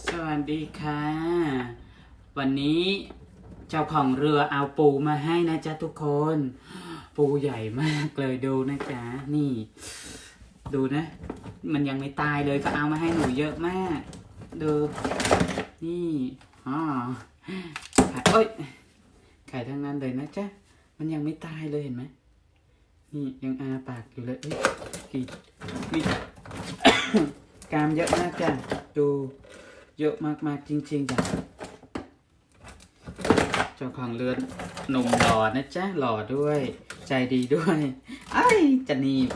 สวัสดีค่ะ วันนี้เจ้าของเรือเอาปูมาให้นะจ๊ะทุกคน ปูใหญ่มากเลยดูนะจ๊ะนี่ ดูนะ มันยังไม่ตายเลยก็เอามาให้หนูเยอะมาก ดู นี่อ๋อขายเอ้ยขายทั้งนั้นเลยนะจ๊ะมันยังไม่ตายเลยเห็นไหมนี่ยังอาปากอยู่เลยเอ้ยกี่นี่กามเยอะมากจ้ะดู เยอะมากๆจริงๆจ้ะเจ้าของเรือนหนุ่มหล่อนะจ๊ะหล่อด้วย ใจดีด้วยไอ้จะหนีบ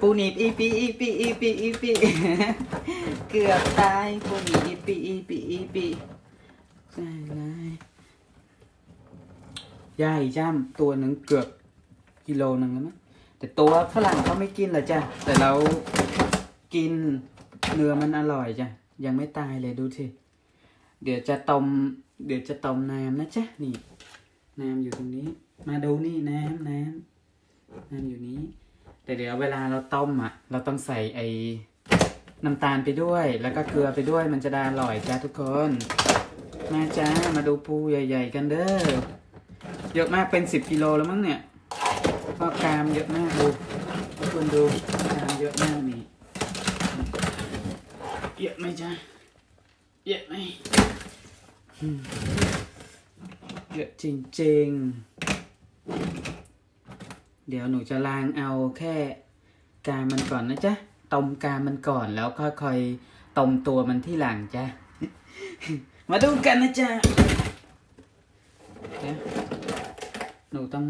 ปูหนีบอีปีอีปีอีปีอีปีเกือบตายปูหนีบอีปีอีปีอีปีใช่เลยใหญ่จ้ำตัวหนึ่งเกือบกิโลหนึ่งแล้วมั้งแต่ตัวฝรั่งเขาไม่กินหรอจ้ะแต่เรากินเนื้อมันอร่อยจ้ะ ยังไม่ตายเลยดูสิเดี๋ยวจะต้มเดี๋ยวจะต้มน้ำนะจ๊ะนี่น้ำอยู่ตรงนี้ มาดูนี่น้ำน้ำน้ำอยู่นี้ แต่เดี๋ยวเวลาเราต้มอะ เราต้องใส่ไอ้น้ำตาลไปด้วย แล้วก็เกลือไปด้วยมันจะได้อร่อยจ้าทุกคน มาจ้ามาดูปูใหญ่ ๆ กันเด้อเยอะมากเป็นสิบกิโลแล้วมั้งเนี่ยเพราะกรามเยอะมากดูทุกคนดูกรามเยอะมาก เยอะไหมจ้าเยอะไหมอืมเยอะจริงๆ เดี๋ยวหนูจะล้างเอาแค่กามมันก่อนนะจ๊ะต้มกามมันก่อนแล้วค่อยๆต้มตัวมันที่หลังจ้ะ มาดูกันนะจ๊ะเดี๋ยวหนูต้อง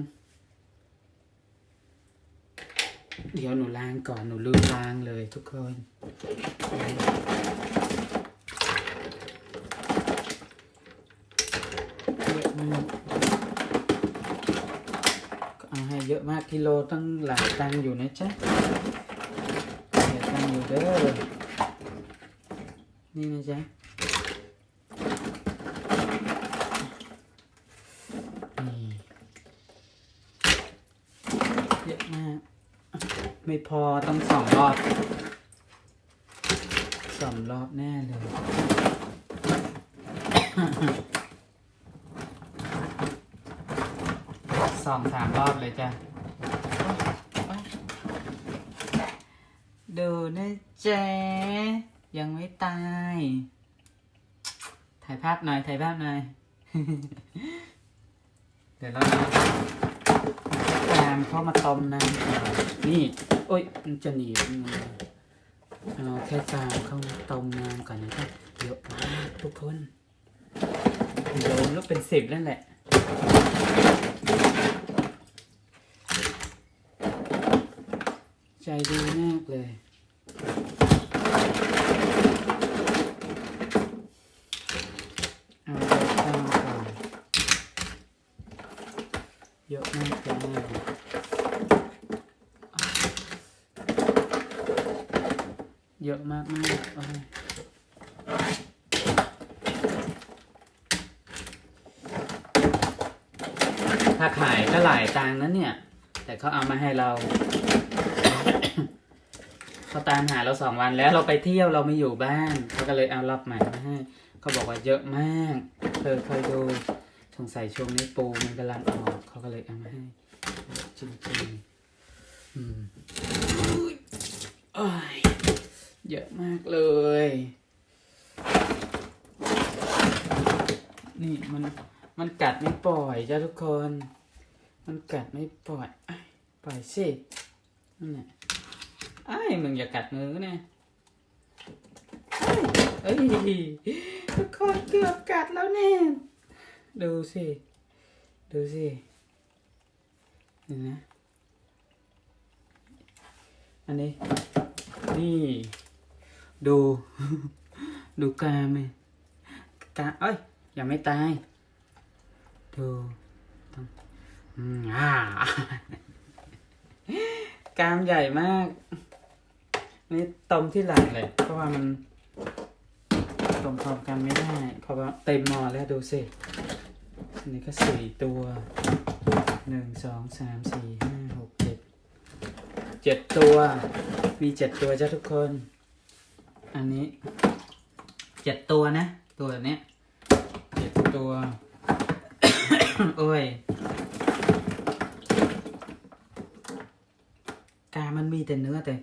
เดี๋ยวหนูล้างก่อนหนูลืมล้างเลยทุกคนเยอะมากก็เอาให้เยอะมากกิโลตั้งหลายตังค์อยู่นะจ๊ะหลายตังค์อยู่เด้อนี่นะจ๊ะ นี่เยอะมาก ไม่พอต้องสองรอบสองรอบแน่เลย สองสามรอบเลยจ้ะ ดูนะเจ๊ยังไม่ตาย ถ่ายภาพหน่อย ถ่ายภาพหน่อย เดี๋ยวเรา จะตามเข้ามาต้มน้ำนี่โอ้ยมันจะหนีบเอาแค่จามเข้ามาต้มน้ำก่อนนะครับเยอะมากทุกคนโดนแล้วเป็นสิบนั่นแหละใจดีมากเลย เอาไปตั้งก่อนเยอะมากเลย เยอะมากมากโอ้ยถ้าขายก็หลายตังค์นั้นเนี่ย แต่เขาเอามาให้เรา เขาตามหาเราสองวันแล้วเราไปเที่ยวเราไม่อยู่บ้านเขาก็เลยเอารอบใหม่มาให้เขาบอกว่าเยอะมาก เธอเคยดูสงสัยช่วงนี้ปูมันกำลังออกเขาก็เลยเอามาให้จริงๆอืมอ้ย เยอะมากเลย นี่มันมันกัดไม่ปล่อยจ้าทุกคน มันกัดไม่ปล่อยอปล่อยสินั่นแหละไอ้มึงอย่ากัดมือนะเอ้ยทุกคนเกือบกัดแล้วเนี่ยดูสิ ดูสิเห็นนะ อันนี้ นี่ ดู ดูกามเลยกาเอ้ยยังไม่ตาย ดูต้องอืมอ่ากรามใหญ่มาก นี่ต้มที่หลังเลย เพราะว่ามันต้มพร้อมกันไม่ได้ เพราะว่าเต็มหม้อแล้วดูสิอันนี้ก็สี่ตัวหนึ่งสองสามสี่ห้าหกเจ็ดเจ็ดตัว มีเจ็ดตัวจ้าทุกคน อันนี้เจ็ดตัวนะ ตัวเนี้ยเจ็ดตัว โอ้ยกามันมีแต่เนื้อแต่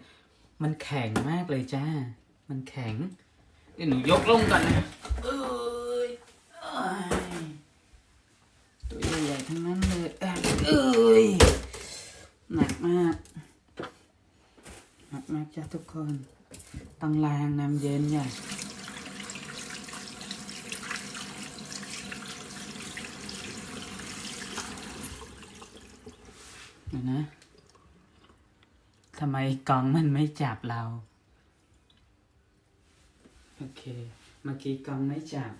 มันแข็งมากเลยจ้า มันแข็งเดี๋ยวหนูยกลงก่อนนะเอยเอ้ยตัวใหญ่ๆทั้งนั้นเลยเอ้ยเอ้ย หนักมาก หนักมากจ้าทุกคน ต้องล้างน้ำเย็นอย่าเดี๋ยว นะทำไมกล่องมันไม่จับเรา โอเค เมื่อกี้กล่องไม่จับ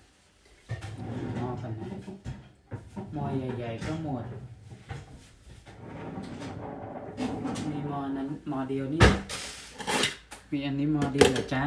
มอกันนะมอใหญ่ ๆ ก็หมด มีมอนั้นมอเดียวนี่ มีอันนี้มอเดียวจ้า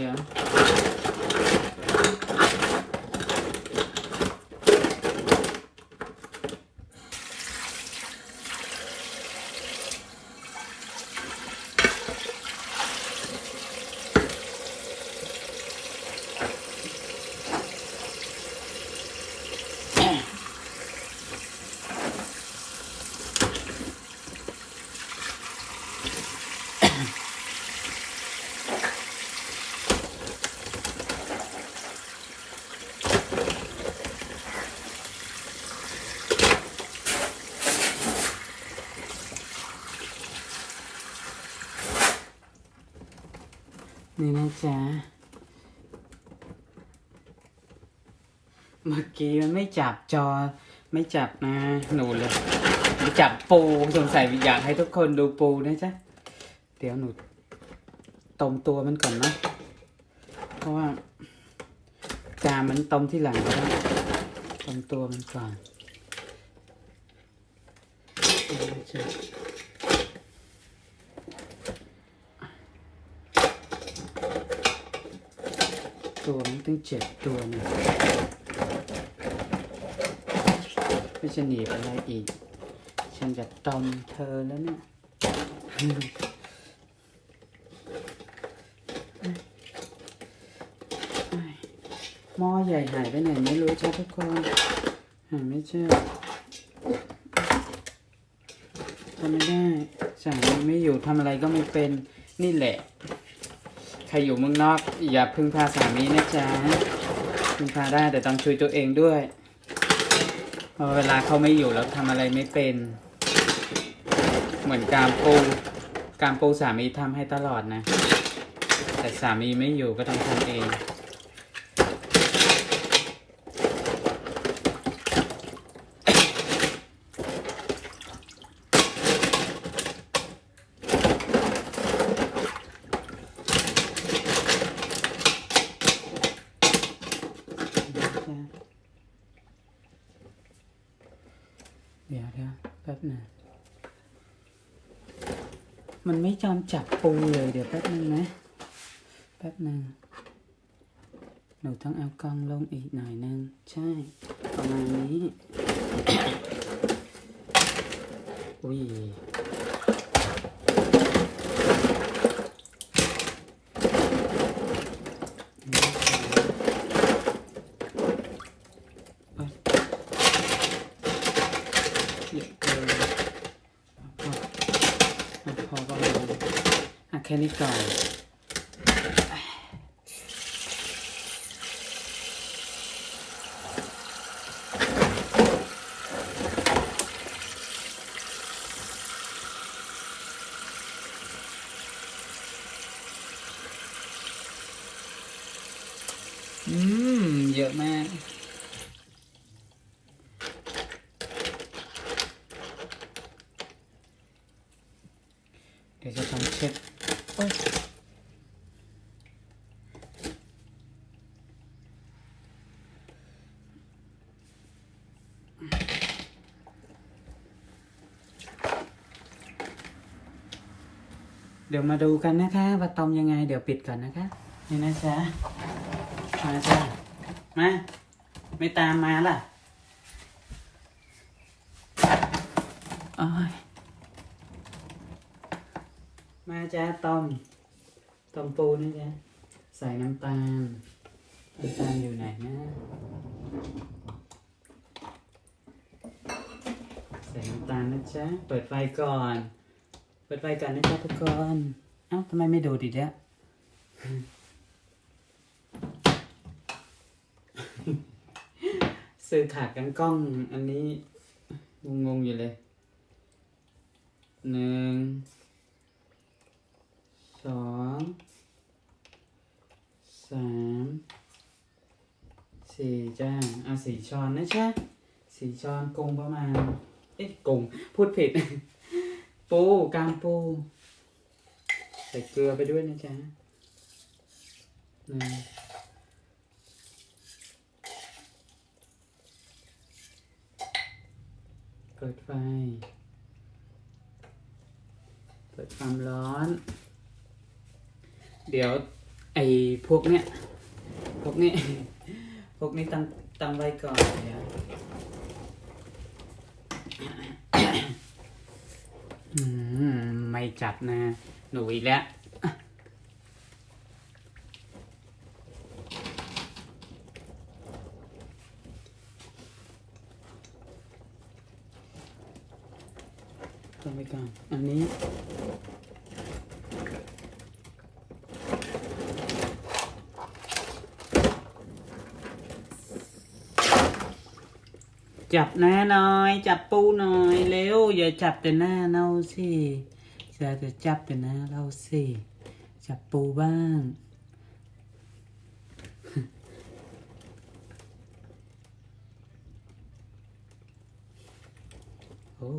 เนี่นะจ๊ะ เมื่อกี้มันไม่จับจอ ไม่จับนะหนูเลยไม่จับปูสงสัยอยากให้ทุกคนดูปูนะจ๊ะ เดี๋ยวหนูต้มตัวมันก่อนนะเพราะว่าจานมันต้มที่หลังก็ได้ต้มตัวมันก่อนเอาละจ้ะ ตัวมันตั้งเจ็ดตัวเนี่ยไม่จะหนีอะไรอีก ฉันจะต้มเธอแล้วเนี่ยหม้อใหญ่หายไปไหนไม่รู้จ้าทุกคนหาไม่เจอทำไม่ได้สามีไม่อยู่ทำอะไรก็ไม่เป็นนี่แหละ ใครอยู่เมืองนอก อย่าพึ่งพาสามีนะจ๊ะพึ่งพาได้แต่ต้องช่วยตัวเองด้วยเพราะเวลาเขาไม่อยู่แล้วทำอะไรไม่เป็น เหมือนการปูการปูสามีทำให้ตลอดนะ แต่สามีไม่อยู่ก็ต้องทำเอง เดี๋ยวเดี๋ยวแป๊บหนึง มันไม่จอมจับปูเลยเดี๋ยวแป๊บนึงนะ แป๊บนึงหนูต้องเอากล้องลงอีกหน่อยนึง ใช่ ประมาณนี้ เดี๋ยวจะทำเช็ดเดี๋ยวมาดูกันนะคะว่าตอมยังไง เดี๋ยวปิดก่อนนะคะ นี่นะจ๊ะ มาจ้ะมา ไม่ตามมาล่ะอ้ย มาจ้ะต้มต้มปูนะจ๊ะใส่น้ำตาลน้ำตาลอยู่ไหนนะใส่น้ำตาลนะจ๊ะเปิดไฟก่อน เปิดไฟก่อนนะจ๊ะทุกคนเอ้าทำไมไม่ดูดิจ๊ะซื้อขาดกันกล้องอันนี้งงๆอยู่เลยหนึ่ง สองสามสี่จ้าเอาสี่ช้อนนะจ๊ะสี่ช้อนกงประมาณ เอ๊ะกงพูดผิด ปูกามปู ใส่เกลือไปด้วยนะจ๊ะหนึ่งเปิดไฟ เปิดความร้อน เดี๋ยวไอ้พวกเนี้ย พวกนี้ พวกนี้ตั้งตั้งไว้ก่อนเดี๋ยวไม่จัดนะ หนูอีกแล้ว ตั้งไว้ก่อน อันนี้ จับหน้าน่อย จับปูหน่อยเร็วอย่าจับแต่หน้าเราสิจะจะจับแต่หน้าเราสิจับปูบ้าง โอ้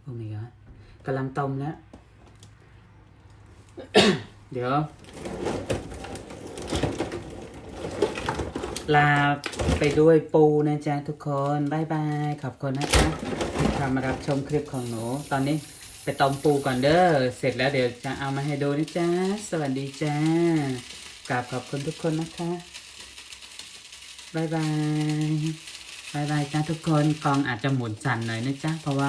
โอ้ my god กำลังต้มแล้ว เดี๋ยว ลาไปด้วยปูนะจ๊ะทุกคนบายบาย ขอบคุณนะคะที่เข้ามารับชมคลิปของหนู ตอนนี้ไปต้มปูก่อนเด้อ เสร็จแล้วเดี๋ยวจะเอามาให้ดูนะจ๊ะ สวัสดีจ้ากราบขอบคุณทุกคนนะคะบายบายบายบายจ้าทุกคนกลองอาจจะหมุนสั่นหน่อยนะจ๊ะ เพราะว่า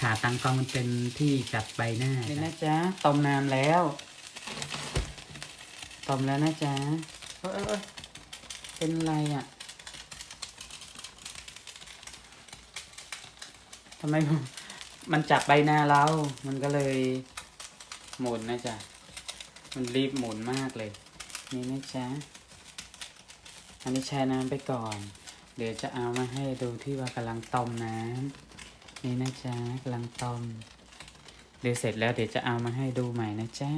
ขาตังกลองมันเป็นที่จับใบหน้านี่นะจ๊ะต้มน้ำแล้วต้มแล้วนะจ๊ะเอย เอยเอยเป็นไรอะทำไมมันจับใบหน้าเรา มันก็เลยหมุนนะจ๊ะ มันรีบหมุนมากเลย นี่นะจ๊ะ อันนี้แช่น้ำไปก่อน เดี๋ยวจะเอามาให้ดูที่ว่ากำลังต้มน้ำนี่นะจ๊ะกำลังต้มเดี๋ยวเสร็จแล้วเดี๋ยวจะเอามาให้ดูใหม่นะจ๊ะ